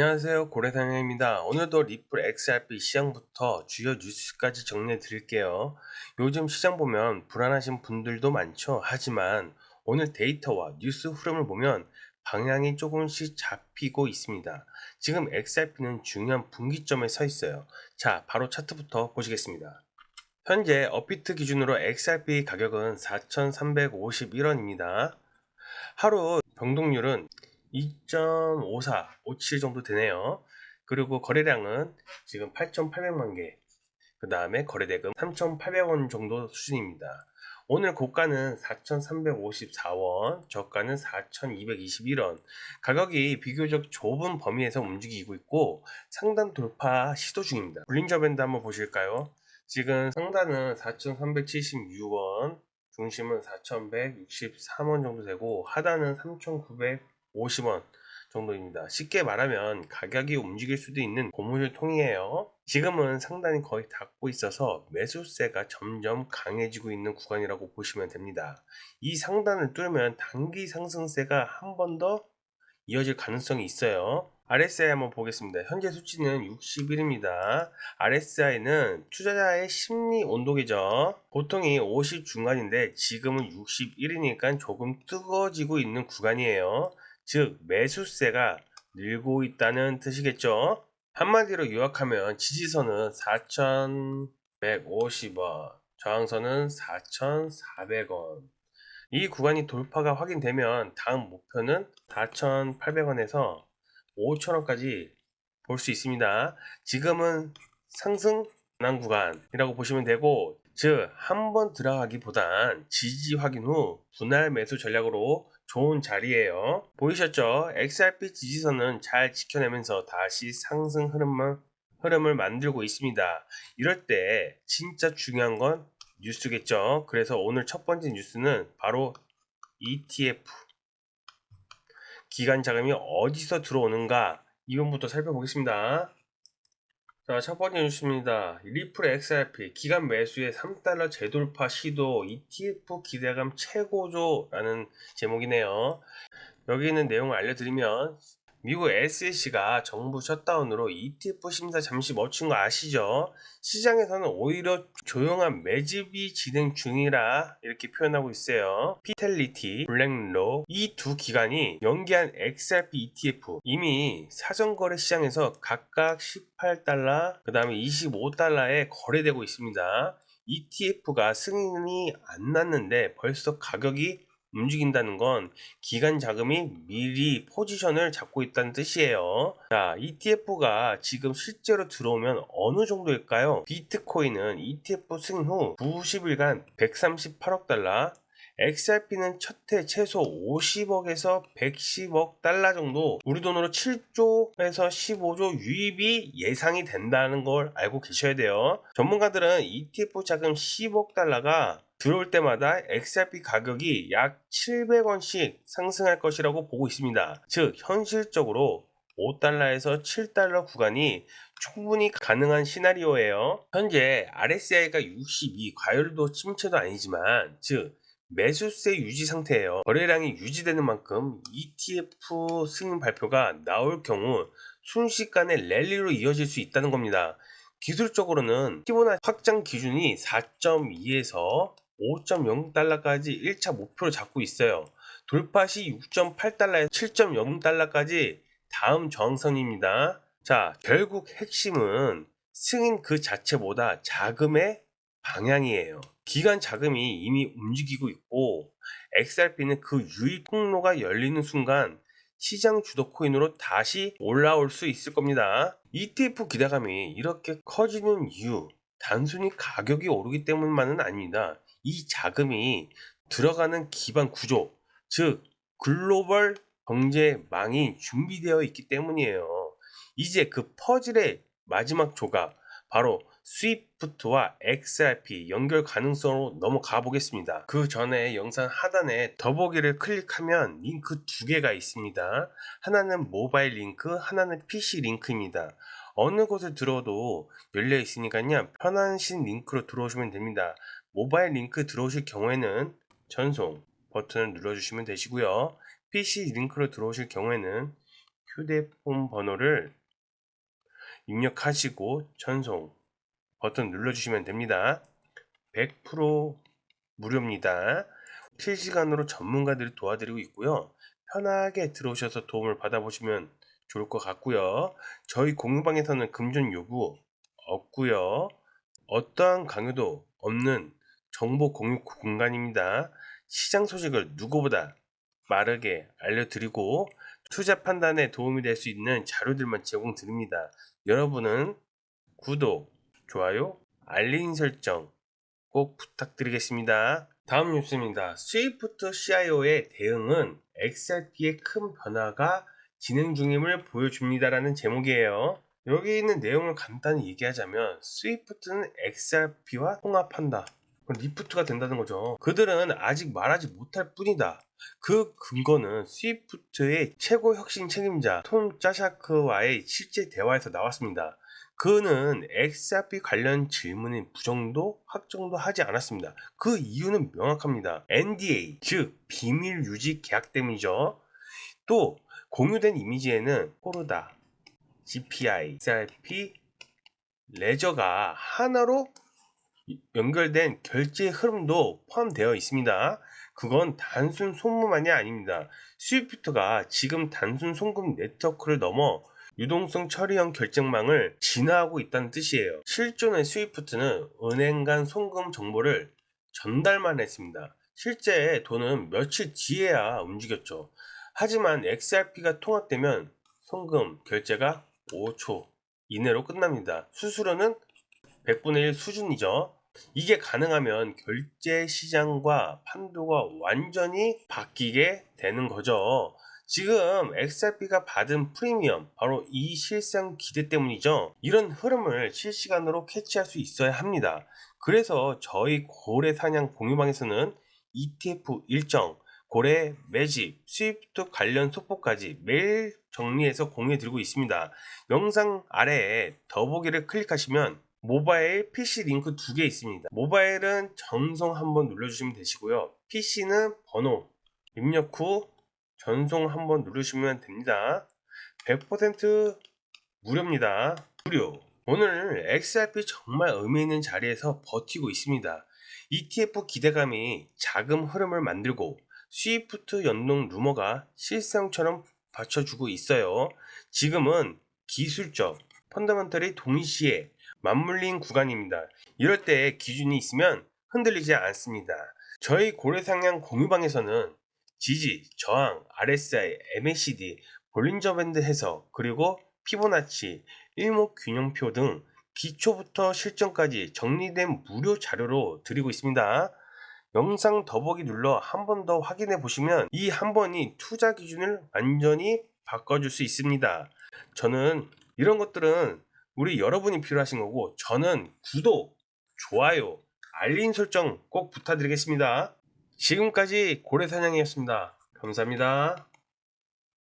안녕하세요 고래사냥입니다. 오늘도 리플 XRP 시장부터 주요 뉴스까지 정리해 드릴게요. 요즘 시장 보면 불안하신 분들도 많죠. 하지만 오늘 데이터와 뉴스 흐름을 보면 방향이 조금씩 잡히고 있습니다. 지금 XRP는 중요한 분기점에 서 있어요. 자 바로 차트부터 보시겠습니다. 현재 업비트 기준으로 XRP 가격은 4,351원입니다. 하루 변동률은 2.54, 57 정도 되네요. 그리고 거래량은 지금 8,800만 개. 그 다음에 거래대금 3,800원 정도 수준입니다. 오늘 고가는 4,354원, 저가는 4,221원. 가격이 비교적 좁은 범위에서 움직이고 있고 상단 돌파 시도 중입니다. 블린저 밴드 한번 보실까요? 지금 상단은 4,376원, 중심은 4,163원 정도 되고 하단은 3,900 50원 정도입니다. 쉽게 말하면 가격이 움직일 수도 있는 고무줄 통이에요. 지금은 상단이 거의 닿고 있어서 매수세가 점점 강해지고 있는 구간이라고 보시면 됩니다. 이 상단을 뚫으면 단기 상승세가 한 번 더 이어질 가능성이 있어요. RSI 한번 보겠습니다. 현재 수치는 61입니다. RSI는 투자자의 심리 온도계죠. 보통이 50 중간인데 지금은 61이니까 조금 뜨거워지고 있는 구간이에요. 즉 매수세가 늘고 있다는 뜻이겠죠. 한마디로 요약하면 지지선은 4,150원, 저항선은 4,400원. 이 구간이 돌파가 확인되면 다음 목표는 4,800원에서 5,000원까지 볼 수 있습니다. 지금은 상승 난 구간이라고 보시면 되고 즉 한 번 들어가기보단 지지 확인 후 분할 매수 전략으로 좋은 자리예요. 보이셨죠? XRP 지지선은 잘 지켜내면서 다시 상승 흐름만, 흐름을 만들고 있습니다. 이럴 때 진짜 중요한 건 뉴스겠죠. 그래서 오늘 첫 번째 뉴스는 바로 ETF. 기간 자금이 어디서 들어오는가? 이번부터 살펴보겠습니다. 자, 첫 번째 뉴스입니다. 리플 XRP 기간 매수의 3달러 재돌파 시도 ETF 기대감 최고조라는 제목이네요. 여기 있는 내용을 알려드리면 미국 SEC가 정부 셧다운으로 ETF 심사 잠시 멈춘 거 아시죠? 시장에서는 오히려 조용한 매집이 진행 중이라 이렇게 표현하고 있어요. 피텔리티, 블랙로 이 두 기관이 연기한 XRP ETF 이미 사전거래 시장에서 각각 18달러, 그 다음에 25달러에 거래되고 있습니다. ETF가 승인이 안 났는데 벌써 가격이 움직인다는 건 기간 자금이 미리 포지션을 잡고 있다는 뜻이에요. 자, ETF가 지금 실제로 들어오면 어느 정도일까요? 비트코인은 ETF 승인 후 90일간 138억 달러, XRP는 첫해 최소 50억에서 110억 달러 정도 우리 돈으로 7조에서 15조 유입이 예상이 된다는 걸 알고 계셔야 돼요. 전문가들은 ETF 자금 10억 달러가 들어올 때마다 XRP 가격이 약 700원씩 상승할 것이라고 보고 있습니다. 즉 현실적으로 5달러에서 7달러 구간이 충분히 가능한 시나리오예요. 현재 RSI가 62, 과열도 침체도 아니지만 즉 매수세 유지 상태예요. 거래량이 유지되는 만큼 ETF 승인 발표가 나올 경우 순식간에 랠리로 이어질 수 있다는 겁니다. 기술적으로는 피보나 확장 기준이 4.2에서 5.0달러까지 1차 목표를 잡고 있어요. 돌파 시 6.8달러에서 7.0달러까지 다음 저항선입니다. 자, 결국 핵심은 승인 그 자체보다 자금의 방향이에요. 기간 자금이 이미 움직이고 있고 XRP는 그 유입 통로가 열리는 순간 시장 주도 코인으로 다시 올라올 수 있을 겁니다. ETF 기대감이 이렇게 커지는 이유 단순히 가격이 오르기 때문만은 아닙니다. 이 자금이 들어가는 기반 구조, 즉 글로벌 경제망이 준비되어 있기 때문이에요. 이제 그 퍼즐의 마지막 조각, 바로 스위프트와 XRP 연결 가능성으로 넘어가 보겠습니다. 그 전에 영상 하단에 더보기를 클릭하면 링크 두 개가 있습니다. 하나는 모바일 링크, 하나는 PC 링크입니다. 어느 곳에 들어도 열려 있으니까요. 편하신 링크로 들어오시면 됩니다. 모바일 링크 들어오실 경우에는 전송 버튼을 눌러주시면 되시고요. PC 링크로 들어오실 경우에는 휴대폰 번호를 입력하시고 전송 버튼 눌러주시면 됩니다. 100% 무료입니다. 실시간으로 전문가들이 도와드리고 있고요. 편하게 들어오셔서 도움을 받아보시면 좋을 것 같고요. 저희 공유방에서는 금전 요구 없고요. 어떠한 강요도 없는 정보 공유 공간입니다. 시장 소식을 누구보다 빠르게 알려드리고 투자 판단에 도움이 될 수 있는 자료들만 제공드립니다. 여러분은 구독, 좋아요, 알림 설정 꼭 부탁드리겠습니다. 다음 뉴스입니다. 스위프트 CIO의 대응은 XRP의 큰 변화가 진행 중임을 보여줍니다라는 제목이에요. 여기 있는 내용을 간단히 얘기하자면 스위프트는 XRP와 통합한다. 리프트가 된다는 거죠. 그들은 아직 말하지 못할 뿐이다. 그 근거는 스위프트의 최고 혁신 책임자 톰 짜샤크와의 실제 대화에서 나왔습니다. 그는 XRP 관련 질문에 부정도 확정도 하지 않았습니다. 그 이유는 명확합니다. NDA 즉 비밀 유지 계약 때문이죠. 또 공유된 이미지에는 코르다, GPI, XRP, 레저가 하나로 연결된 결제 흐름도 포함되어 있습니다. 그건 단순 소문만이 아닙니다. 스위프트가 지금 단순 송금 네트워크를 넘어 유동성 처리형 결정망을 진화하고 있다는 뜻이에요. 실존의 스위프트는 은행 간 송금 정보를 전달만 했습니다. 실제 돈은 며칠 뒤에야 움직였죠. 하지만 XRP가 통합되면 송금 결제가 5초 이내로 끝납니다. 수수료는 100분의 1 수준이죠. 이게 가능하면 결제 시장과 판도가 완전히 바뀌게 되는 거죠. 지금 XRP가 받은 프리미엄 바로 이 실상 기대 때문이죠. 이런 흐름을 실시간으로 캐치할 수 있어야 합니다. 그래서 저희 고래 사냥 공유방에서는 ETF 일정, 고래 매집, 스위프트 관련 속보까지 매일 정리해서 공유해 드리고 있습니다. 영상 아래에 더보기를 클릭하시면 모바일 PC 링크 두 개 있습니다. 모바일은 전송 한번 눌러주시면 되시고요. PC는 번호 입력 후 전송 한번 누르시면 됩니다. 100% 무료입니다. 무료. 오늘 XRP 정말 의미 있는 자리에서 버티고 있습니다. ETF 기대감이 자금 흐름을 만들고 스위프트 연동 루머가 실상처럼 받쳐주고 있어요. 지금은 기술적, 펀더멘털이 동시에 맞물린 구간입니다. 이럴 때 기준이 있으면 흔들리지 않습니다. 저희 고래상향 공유방에서는 지지, 저항, RSI, MACD, 볼린저 밴드 해석, 그리고 피보나치, 일목균형표 등 기초부터 실전까지 정리된 무료 자료로 드리고 있습니다. 영상 더보기 눌러 한 번 더 확인해 보시면 이 한 번이 투자 기준을 완전히 바꿔줄 수 있습니다. 저는 이런 것들은 우리 여러분이 필요하신 거고 저는 구독, 좋아요, 알림 설정 꼭 부탁드리겠습니다. 지금까지 고래사냥이었습니다. 감사합니다.